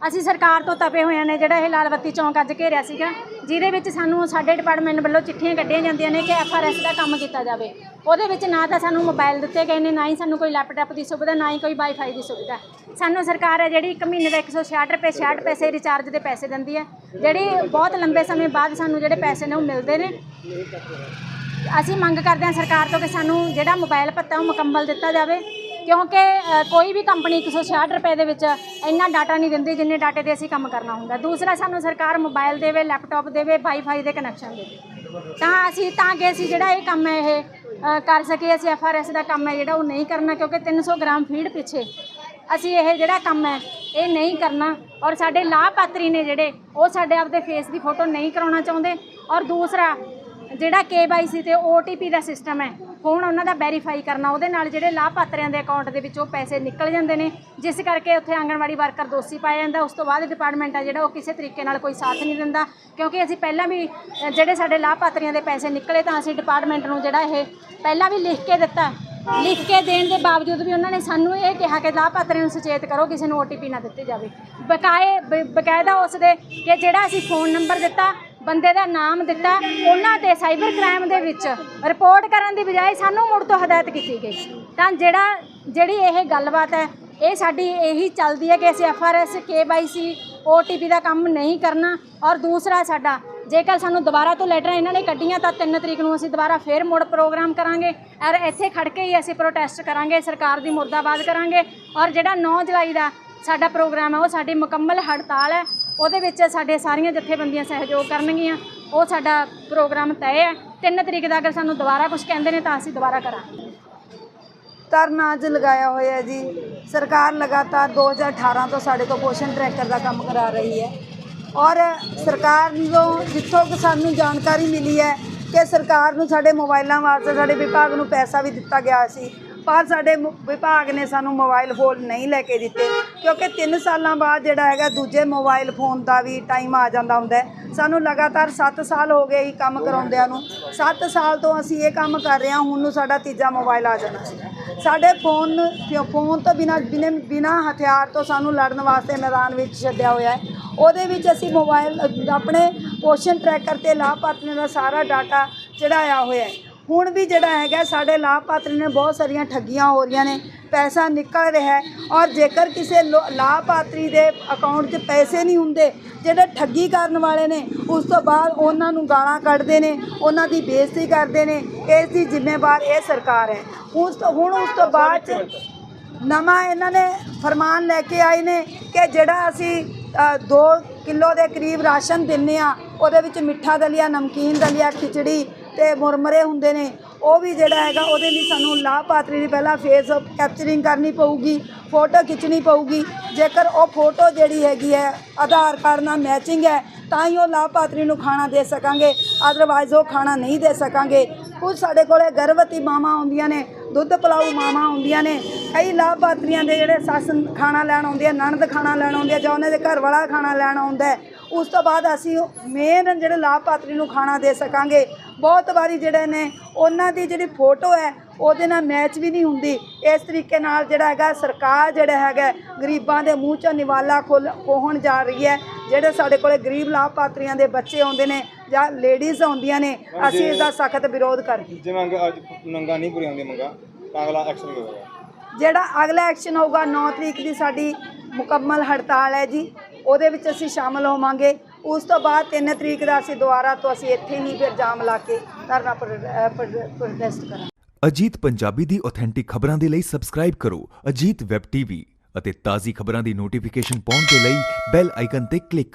ਅਸੀਂ ਸਰਕਾਰ ਤੋਂ ਤਪੇ ਹੋਏ ਨੇ, ਜਿਹੜਾ ਇਹ ਲਾਲਵੱਤੀ ਚੌਂਕ ਅੱਜ ਘੇਰਿਆ ਸੀਗਾ, ਜਿਹਦੇ ਵਿੱਚ ਸਾਨੂੰ ਸਾਡੇ ਡਿਪਾਰਟਮੈਂਟ ਵੱਲੋਂ ਚਿੱਠੀਆਂ ਕੱਢੀਆਂ ਜਾਂਦੀਆਂ ਨੇ ਕਿ ਐਫਆਰਐਸ ਦਾ ਕੰਮ ਕੀਤਾ ਜਾਵੇ। ਉਹਦੇ ਵਿੱਚ ਨਾ ਤਾਂ ਸਾਨੂੰ ਮੋਬਾਈਲ ਦਿੱਤੇ ਗਏ ਨੇ, ਨਾ ਹੀ ਸਾਨੂੰ ਕੋਈ ਲੈਪਟਾਪ ਦੀ ਸੁਵਿਧਾ, ਨਾ ਹੀ ਕੋਈ ਵਾਈਫਾਈ ਦੀ ਸੁਵਿਧਾ। ਸਾਨੂੰ ਸਰਕਾਰ ਹੈ ਜਿਹੜੀ ਇੱਕ ਮਹੀਨੇ ਦਾ 166 ਰੁਪਏ 66 ਪੈਸੇ ਰਿਚਾਰਜ ਦੇ ਪੈਸੇ ਦਿੰਦੀ ਹੈ, ਜਿਹੜੀ ਬਹੁਤ ਲੰਬੇ ਸਮੇਂ ਬਾਅਦ ਸਾਨੂੰ ਜਿਹੜੇ ਪੈਸੇ ਨੇ ਉਹ ਮਿਲਦੇ ਨੇ। ਅਸੀਂ ਮੰਗ ਕਰਦੇ ਹਾਂ ਸਰਕਾਰ ਤੋਂ ਕਿ ਸਾਨੂੰ ਜਿਹੜਾ ਮੋਬਾਈਲ ਭੱਤਾ ਉਹ ਮੁਕੰਮਲ ਦਿੱਤਾ ਜਾਵੇ। ਕਿਉਂਕਿ ਕੋਈ ਵੀ ਕੰਪਨੀ 166 ਰੁਪਏ ਦੇ ਵਿੱਚ ਇੰਨਾ ਡਾਟਾ ਨਹੀਂ ਦਿੰਦੀ ਜਿੰਨੇ ਡਾਟੇ ਤੇ ਅਸੀਂ ਕੰਮ ਕਰਨਾ ਹੁੰਦਾ। ਦੂਸਰਾ, ਸਾਨੂੰ ਸਰਕਾਰ ਮੋਬਾਈਲ ਦੇਵੇ ਲੈਪਟਾਪ ਦੇਵੇ ਵਾਈਫਾਈ ਦੇ ਕਨੈਕਸ਼ਨ ਦੇਵੇ। ਤਾਂ ਅਸੀਂ, ਤਾਂ ਕਿ ਅਸੀਂ ਜਿਹੜਾ ਇਹ ਕੰਮ ਹੈ ਇਹ ਕਰ ਸਕੀਏ, ਅਸੀਂ ਐਫਆਰਐਸ ਦਾ ਕੰਮ ਹੈ ਜਿਹੜਾ ਉਹ ਨਹੀਂ ਕਰਨਾ, ਕਿਉਂਕਿ 300 ਗ੍ਰਾਮ ਫੀਡ ਪਿੱਛੇ ਅਸੀਂ ਇਹ ਜਿਹੜਾ ਕੰਮ ਹੈ, ਇਹ ਨਹੀਂ ਕਰਨਾ। ਔਰ ਸਾਡੇ ਲਾਭਪਾਤਰੀ ਨੇ ਜਿਹੜੇ, ਉਹ ਸਾਡੇ ਆਪਦੇ ਫੇਸ ਦੀ ਫੋਟੋ ਨਹੀਂ ਕਰਾਉਣਾ ਚਾਹੁੰਦੇ। ਔਰ ਦੂਸਰਾ ਜਿਹੜਾ KYC ਤੇ OTP ਦਾ ਸਿਸਟਮ ਹੈ, ਹੁਣ ਉਹਨਾਂ ਦਾ ਵੈਰੀਫਾਈ ਕਰਨਾ, ਉਹਦੇ ਨਾਲ ਜਿਹੜੇ ਲਾਭਪਾਤਰੀਆਂ ਦੇ ਅਕਾਊਂਟ ਦੇ ਵਿੱਚੋਂ ਪੈਸੇ ਨਿਕਲ ਜਾਂਦੇ ਨੇ, ਜਿਸ ਕਰਕੇ ਉੱਥੇ ਆਂਗਣਵਾੜੀ ਵਰਕਰ ਦੋਸ਼ੀ ਪਾਇਆ ਜਾਂਦਾ, ਉਸ ਤੋਂ ਬਾਅਦ ਡਿਪਾਰਟਮੈਂਟ ਆ ਜਿਹੜਾ, ਉਹ ਕਿਸੇ ਤਰੀਕੇ ਨਾਲ ਕੋਈ ਸਾਥ ਨਹੀਂ ਦਿੰਦਾ, ਕਿਉਂਕਿ ਅਸੀਂ ਪਹਿਲਾਂ ਵੀ ਜਿਹੜੇ ਸਾਡੇ ਲਾਭਪਾਤਰੀਆਂ ਦੇ ਪੈਸੇ ਨਿਕਲੇ ਤਾਂ ਅਸੀਂ ਡਿਪਾਰਟਮੈਂਟ ਨੂੰ ਜਿਹੜਾ ਇਹ ਪਹਿਲਾਂ ਵੀ ਲਿਖ ਕੇ ਦਿੱਤਾ, ਲਿਖ ਕੇ ਦੇਣ ਦੇ ਬਾਵਜੂਦ ਵੀ ਉਹਨਾਂ ਨੇ ਸਾਨੂੰ ਇਹ ਕਿਹਾ ਕਿ ਲਾਭਪਾਤਰੀ ਨੂੰ ਸੁਚੇਤ ਕਰੋ, ਕਿਸੇ ਨੂੰ OTP ਨਾ ਦਿੱਤੀ ਜਾਵੇ। ਬਕਾਏ ਬਕਾਇਦਾ ਉਸ ਦੇ ਕਿ ਜਿਹੜਾ ਅਸੀਂ ਫੋਨ ਨੰਬਰ ਦਿੱਤਾ ਬੰਦੇ ਦਾ ਨਾਮ ਦਿੱਤਾ ਉਹਨਾਂ ਤੇ ਸਾਈਬਰ ਕ੍ਰਾਈਮ ਦੇ ਵਿੱਚ। ਰਿਪੋਰਟ ਕਰਨ ਦੀ ਬਜਾਏ ਸਾਨੂੰ ਮੁੜ ਤੋਂ ਹਦਾਇਤ ਕੀਤੀ ਗਈ। ਤਾਂ ਜਿਹੜਾ, ਜਿਹੜੀ ਇਹ ਗੱਲਬਾਤ ਹੈ, ਇਹ ਸਾਡੀ ਇਹੀ ਚੱਲਦੀ ਹੈ ਕਿ ਅਸੀਂ ਐਫਆਰਐਸ KYC OTP ਦਾ ਕੰਮ ਨਹੀਂ ਕਰਨਾ। ਔਰ ਦੂਸਰਾ ਸਾਡਾ, ਜੇਕਰ ਸਾਨੂੰ ਦੁਬਾਰਾ ਤੋਂ ਲੈਟਰਾਂ ਇਹਨਾਂ ਨੇ ਕੱਢੀਆਂ, ਤਾਂ 3 ਤਰੀਕ ਨੂੰ ਅਸੀਂ ਦੁਬਾਰਾ ਫੇਰ ਮੁੜ ਪ੍ਰੋਗਰਾਮ ਕਰਾਂਗੇ। ਔਰ ਇੱਥੇ ਖੜ ਕੇ ਹੀ ਅਸੀਂ ਪ੍ਰੋਟੈਸਟ ਕਰਾਂਗੇ, ਸਰਕਾਰ ਦੀ ਮੁਰਦਾਬਾਦ ਕਰਾਂਗੇ। ਔਰ ਜਿਹੜਾ 9 ਜੁਲਾਈ ਦਾ ਸਾਡਾ ਪ੍ਰੋਗਰਾਮ ਹੈ, ਉਹ ਸਾਡੀ ਮੁਕੰਮਲ ਹੜਤਾਲ ਹੈ। ਉਹਦੇ ਵਿੱਚ ਸਾਡੇ ਸਾਰੀਆਂ ਜਥੇਬੰਦੀਆਂ ਸਹਿਯੋਗ ਕਰਨਗੀਆਂ। ਉਹ ਸਾਡਾ ਪ੍ਰੋਗਰਾਮ ਤੈਅ ਹੈ। 3 ਤਰੀਕ ਦਾ ਅਗਰ ਸਾਨੂੰ ਦੁਬਾਰਾ ਕੁਝ ਕਹਿੰਦੇ ਨੇ ਤਾਂ ਅਸੀਂ ਦੁਬਾਰਾ ਕਰਾਂਗੇ। ਧਰਨਾ ਅੱਜ ਲਗਾਇਆ ਹੋਇਆ ਜੀ। ਸਰਕਾਰ ਲਗਾਤਾਰ 2018 ਤੋਂ ਸਾਡੇ ਤੋਂ ਪੋਸ਼ਨ ਟਰੈਕਰ ਦਾ ਕੰਮ ਕਰਾ ਰਹੀ ਹੈ। ਔਰ ਸਰਕਾਰ ਨੂੰ ਜਿੱਥੋਂ ਕਿ ਸਾਨੂੰ ਜਾਣਕਾਰੀ ਮਿਲੀ ਹੈ ਕਿ ਸਰਕਾਰ ਨੂੰ ਸਾਡੇ ਮੋਬਾਈਲਾਂ ਵਾਸਤੇ, ਸਾਡੇ ਵਿਭਾਗ ਨੂੰ ਪੈਸਾ ਵੀ ਦਿੱਤਾ ਗਿਆ ਸੀ। ਪਰ ਸਾਡੇ ਮੁ- ਵਿਭਾਗ ਨੇ ਸਾਨੂੰ ਮੋਬਾਈਲ ਫੋਨ ਨਹੀਂ ਲੈ ਕੇ ਦਿੱਤੇ। ਕਿਉਂਕਿ 3 ਸਾਲਾਂ ਬਾਅਦ ਜਿਹੜਾ ਹੈਗਾ, ਦੂਜੇ ਮੋਬਾਈਲ ਫੋਨ ਦਾ ਵੀ ਟਾਈਮ ਆ ਜਾਂਦਾ ਹੁੰਦਾ ਸਾਨੂੰ ਲਗਾਤਾਰ 7 ਸਾਲ ਹੋ ਗਏ ਇਹ ਕੰਮ ਕਰਾਉਂਦਿਆਂ ਨੂੰ। 7 ਸਾਲ ਤੋਂ ਅਸੀਂ ਇਹ ਕੰਮ ਕਰ ਰਹੇ ਹਾਂ, ਹੁਣ ਨੂੰ ਸਾਡਾ ਤੀਜਾ ਮੋਬਾਈਲ ਆ ਜਾਣਾ ਸੀ। ਸਾਡੇ ਫੋਨ ਫੋਨ ਤੋਂ ਬਿਨਾਂ ਬਿਨਾਂ ਬਿਨਾਂ ਹਥਿਆਰ ਤੋਂ ਸਾਨੂੰ ਲੜਨ ਵਾਸਤੇ ਮੈਦਾਨ ਵਿੱਚ ਛੱਡਿਆ ਹੋਇਆ ਹੈ। ਉਹਦੇ ਵਿੱਚ ਅਸੀਂ ਮੋਬਾਈਲ ਆਪਣੇ ਪੋਸ਼ਨ ਟਰੈਕਰ ਤੇ ਲਾਭਪਾਤਰੀਆਂ ਦਾ ਸਾਰਾ ਡਾਟਾ ਚੜਾਇਆ ਹੋਇਆ ਹੈ। ਹੁਣ ਵੀ ਜਿਹੜਾ ਹੈਗਾ, ਸਾਡੇ ਲਾਭਪਾਤਰੀ ਨੇ ਬਹੁਤ ਸਾਰੀਆਂ ਠੱਗੀਆਂ ਹੋ ਰਹੀਆਂ ਨੇ, ਪੈਸਾ ਨਿਕਲ ਰਿਹਾ ਔਰ ਜੇਕਰ ਕਿਸੇ ਲੋ- ਲਾਭਪਾਤਰੀ ਦੇ ਅਕਾਊਂਟ 'ਚ ਪੈਸੇ ਨਹੀਂ ਹੁੰਦੇ, ਜਿਹੜੇ ਠੱਗੀ ਕਰਨ ਵਾਲੇ ਨੇ, ਉਸ ਤੋਂ ਬਾਅਦ ਉਹਨਾਂ ਨੂੰ ਗਾਲਾਂ ਕੱਢਦੇ ਨੇ, ਉਹਨਾਂ ਦੀ ਬੇਇੱਜ਼ਤੀ ਕਰਦੇ ਨੇ, ਇਸ ਦੀ ਜ਼ਿੰਮੇਵਾਰ ਇਹ ਸਰਕਾਰ ਹੈ। ਉਸ ਤੋਂ, ਹੁਣ ਉਸ ਤੋਂ ਬਾਅਦ 'ਚ ਨਵਾਂ ਇਹਨਾਂ ਨੇ ਫਰਮਾਨ ਲੈ ਕੇ ਆਏ ਨੇ ਕਿ ਜਿਹੜਾ ਅਸੀਂ 2 ਕਿਲੋ ਦੇ ਕਰੀਬ ਰਾਸ਼ਨ ਦਿੰਨੇ ਆ, ਉਹਦੇ ਵਿੱਚ ਮਿੱਠਾ ਦਲੀਆ, ਨਮਕੀਨ ਦਲੀਆ, ਖਿਚੜੀ ਤੇ ਮੁਰਮਰੇ ਹੁੰਦੇ ਨੇ। ਉਹ ਵੀ ਜਿਹੜਾ ਹੈਗਾ, ਉਹਦੇ ਲਈ ਸਾਨੂੰ ਲਾਭਪਾਤਰੀ ਦੀ ਪਹਿਲਾਂ ਫੇਸ ਕੈਪਚਰਿੰਗ ਕਰਨੀ ਪਊਗੀ ਫੋਟੋ ਖਿੱਚਣੀ ਪਊਗੀ। ਜੇਕਰ ਉਹ ਫੋਟੋ ਜਿਹੜੀ ਹੈਗੀ ਹੈ, ਆਧਾਰ ਕਾਰਡ ਨਾਲ ਮੈਚਿੰਗ ਹੈ, ਤਾਂ ਹੀ ਉਹ ਲਾਭਪਾਤਰੀ ਨੂੰ ਖਾਣਾ ਦੇ ਸਕਾਂਗੇ। ਅਦਰਵਾਈਜ਼ ਉਹ ਖਾਣਾ ਨਹੀਂ ਦੇ ਸਕਾਂਗੇ। ਕੁਝ ਸਾਡੇ ਕੋਲੇ ਗਰਭਵਤੀ ਮਾਵਾਂ ਆਉਂਦੀਆਂ ਨੇ, ਦੁੱਧ ਪਿਲਾਊ ਮਾਵਾਂ ਹੁੰਦੀਆਂ ਨੇ। ਕਈ ਲਾਭਪਾਤਰੀਆਂ ਦੇ ਜਿਹੜੇ ਸੱਸ ਖਾਣਾ ਲੈਣ ਆਉਂਦੇ ਆ ਨਣਦ ਖਾਣਾ ਲੈਣ ਆਉਂਦੇ ਆ ਜਾਂ ਉਹਨਾਂ ਦੇ ਘਰ ਵਾਲਾ ਖਾਣਾ ਲੈਣ ਆਉਂਦਾ ਹੈ। ਉਸ ਤੋਂ ਬਾਅਦ ਅਸੀਂ ਮੇਨ ਜਿਹੜੇ ਲਾਭਪਾਤਰੀ ਨੂੰ ਖਾਣਾ ਦੇ ਸਕਾਂਗੇ। ਬਹੁਤ ਵਾਰੀ ਜਿਹੜੇ ਨੇ ਉਹਨਾਂ ਦੀ ਜਿਹੜੀ ਫੋਟੋ ਹੈ ਉਹਦੇ ਨਾਲ ਮੈਚ ਵੀ ਨਹੀਂ ਹੁੰਦੀ। ਇਸ ਤਰੀਕੇ ਨਾਲ ਜਿਹੜਾ ਹੈਗਾ ਸਰਕਾਰ ਜਿਹੜਾ ਹੈਗਾ ਗਰੀਬਾਂ ਦੇ ਮੂੰਹ 'ਚੋਂ ਨਿਵਾਲਾ ਖੋਲ ਖੋਹਣ ਜਾ ਰਹੀ ਹੈ। ਜਿਹੜੇ ਸਾਡੇ ਕੋਲੇ ਗਰੀਬ ਲਾਭਪਾਤਰੀਆਂ ਦੇ ਬੱਚੇ ਆਉਂਦੇ ਨੇ ਜਾਂ ਲੇਡੀਜ਼ ਆਉਂਦੀਆਂ ਨੇ ਅਸੀਂ ਇਸ ਦਾ ਸਖਤ ਵਿਰੋਧ ਕਰਦੇ ਜੇ ਮੰਗ ਅੱਜ ਮੰਗਾਂ ਨਹੀਂ ਪੂਰੀਆਂ ਹੁੰਦੀਆਂ ਮੰਗਾਂ ਤਾਂ ਅਗਲਾ ਐਕਸ਼ਨ ਹੋਵੇਗਾ। ਜਿਹੜਾ ਅਗਲਾ ਐਕਸ਼ਨ ਹੋਊਗਾ 9 ਤਰੀਕ ਦੀ ਸਾਡੀ ਮੁਕੰਮਲ ਹੜਤਾਲ ਹੈ ਜੀ। ਉਹਦੇ ਵਿੱਚ ਅਸੀਂ ਸ਼ਾਮਲ ਹੋਵਾਂਗੇ। ਉਸ ਤੋਂ ਬਾਅਦ 3 ਤਰੀਕ ਦਾ ਅਸੀਂ ਦੁਬਾਰਾ ਤੋਂ ਅਸੀਂ ਇੱਥੇ ਹੀ ਫਿਰ ਜਾਮ ਲਾ ਕੇ ਧਰਨਾ ਪ੍ਰੋਟੈਸਟ ਕਰਾਂਗੇ। ਅਜੀਤ ਪੰਜਾਬੀ ਦੀ ਆਥੈਂਟਿਕ ਖਬਰਾਂ ਦੇ ਲਈ ਸਬਸਕ੍ਰਾਈਬ ਕਰੋ ਅਜੀਤ ਵੈਬ ਟੀਵੀ ਅਤੇ ਤਾਜ਼ੀ ਖਬਰਾਂ ਦੀ ਨੋਟੀਫਿਕੇਸ਼ਨ ਪਾਉਣ ਦੇ ਲਈ ਬੈਲ ਆਈਕਨ ਤੇ ਕਲਿੱਕ